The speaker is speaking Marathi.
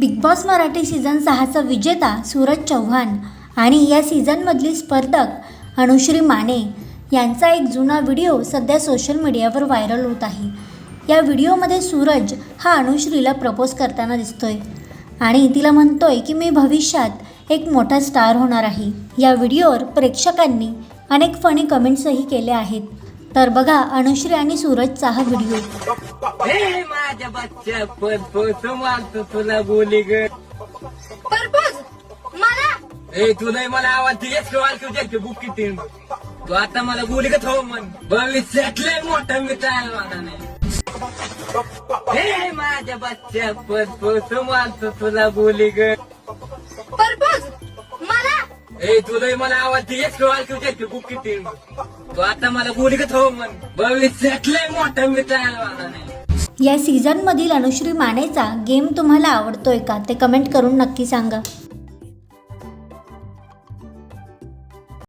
बिग बॉस मराठी सीझन सहाचा विजेता सूरज चव्हाण आणि या सीझनमधली स्पर्धक अनुश्री माने यांचा एक जुना व्हिडिओ सध्या सोशल मीडियावर व्हायरल होत आहे. या व्हिडिओमध्ये सूरज हा अनुश्रीला प्रपोज करताना दिसतोय आणि तिला म्हणतोय की मी भविष्यात एक मोठा स्टार होणार आहे. या व्हिडिओवर प्रेक्षकांनी अनेक फनी कमेंट्सही केले आहेत. तर बघा अनुश्री आणि सूरजचा हा व्हिडिओ. हे माझ्या बच्च्या परपोस मारतो तुला बोली ग. परपोज मला? ए तू नाही मला आवाज दिलेस किंवा तुझ्या बुक किती. तू आता मला बोली का थो मन भविष्यातले मोठं मित्राल मला नाही हे माझ्या बच्च्या परपोस मारतो तुला बोली ग. परपोज ए तू मला आवाज दिलेस किंवा त्याची खूप किती तू. आता मला बोली का थो हो मन भविष्यातले मोठं मित्राल मला नाही. या सीझनमधील अनुश्री मानेचा गेम तुम्हाला आवडतोय का? ते कमेंट करून नक्की सांगा.